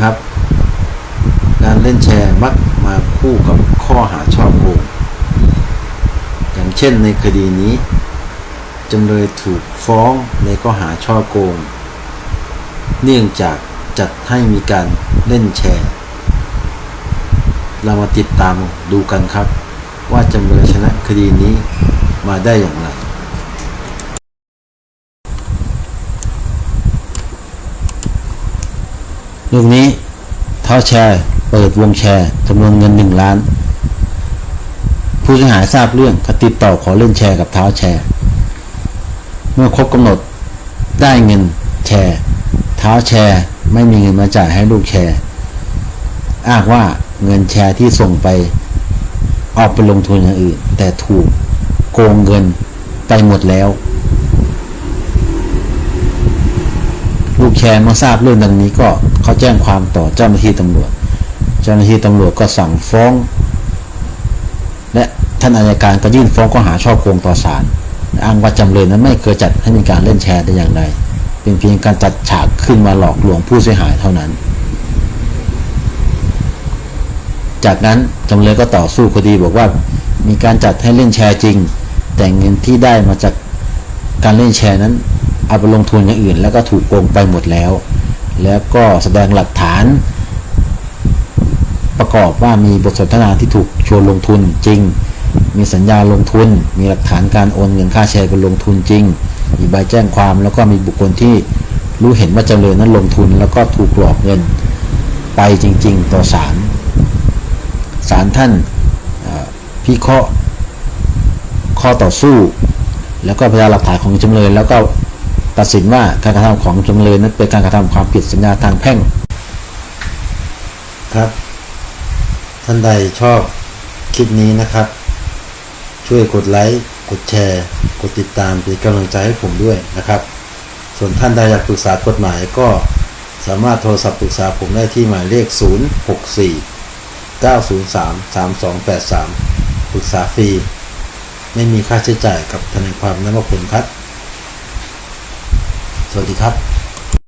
ครับ การเล่นแชร์มักมาคู่กับข้อหาช่อโกงอย่างเช่นในคดีนี้จำเลยถูกฟ้องในข้อหาช่อโกง เนื่องจากจัดให้มีการเล่นแชร์ เรามาติดตามดูกันครับ ว่าจำเลยชนะคดีนี้มาได้อย่างไร เรื่องนี้เท้าแชร์ เปิดวงแชร์จำนวนเงินหนึ่งล้าน ผู้เสียหายทราบเรื่องก็ติดต่อขอเล่นแชร์กับเท้าแชร์ เมื่อครบกำหนดได้เงินแชร์เท้าแชร์ไม่มีเงินมาจ่ายให้ลูกแชร์อ้างว่าเงินแชร์ที่ส่งไปเอาไปลงทุนอย่างอื่น แต่ถูกโกงเงินไปหมดแล้วูกแชร์เมื่อทราบเรื่องดังนี้ก็เขาแจ้งความต่อเจ้าหน้าที่ตำรวจ เจ้าหน้าที่ตำรวจก็สั่งฟ้อง และท่านอายการก็ยื่นฟ้องข้อหาช่อโกงต่อศาลอ้างว่าจำเลยนั้นไม่เคยจัดให้มีการเล่นแชร์แต่อย่างใดเป็นเพียงการจัดฉากขึ้นมาหลอกลวงผู้เสียหายเท่านั้น จากนั้นจำเลยก็ต่อสู้คดีบอกว่ามีการจัดให้เล่นแชร์จริง แต่เงินที่ได้มาจากการเล่นแชร์นั้น เอาไปลงทุนอย่างอื่น แล้วก็ถูกโกงไปหมดแล้ว แล้วก็แสดงหลักฐาน ประกอบว่ามีบทสนทนาที่ถูกชวนลงทุนจริง มีสัญญาลงทุน มีหลักฐานการโอนเงินค่าแชร์ไปลงทุนจริง มีใบแจ้งความแล้วก็มีบุคคลที่รู้เห็นว่าจำเลยนั้นลงทุนแล้วก็ถูกหลอกเงินไปจริง ๆ ต่อศาลศาลท่านพิเคราะห์ข้อต่อสู้ แล้วก็พยานหลักฐานของจำเลยแล้วก็ ตัดสินว่าการกระทำของจำเลยนั้นเป็นการกระทำความผิดสัญญาทางแพ่ง ครับ ท่านใดชอบคลิปนี้นะครับ ช่วยกดไลค์กดแชร์ กดติดตามเป็นกำลังใจให้ผมด้วยนะครับ ส่วนท่านใดอยากปรึกษากฎหมายก็สามารถโทรศัพท์ปรึกษาผมได้ที่หมายเลข 064 903 3283 ปรึกษาฟรี ไม่มีค่าใช้จ่ายกับทนายความนักผลครับ สวัสดีครับ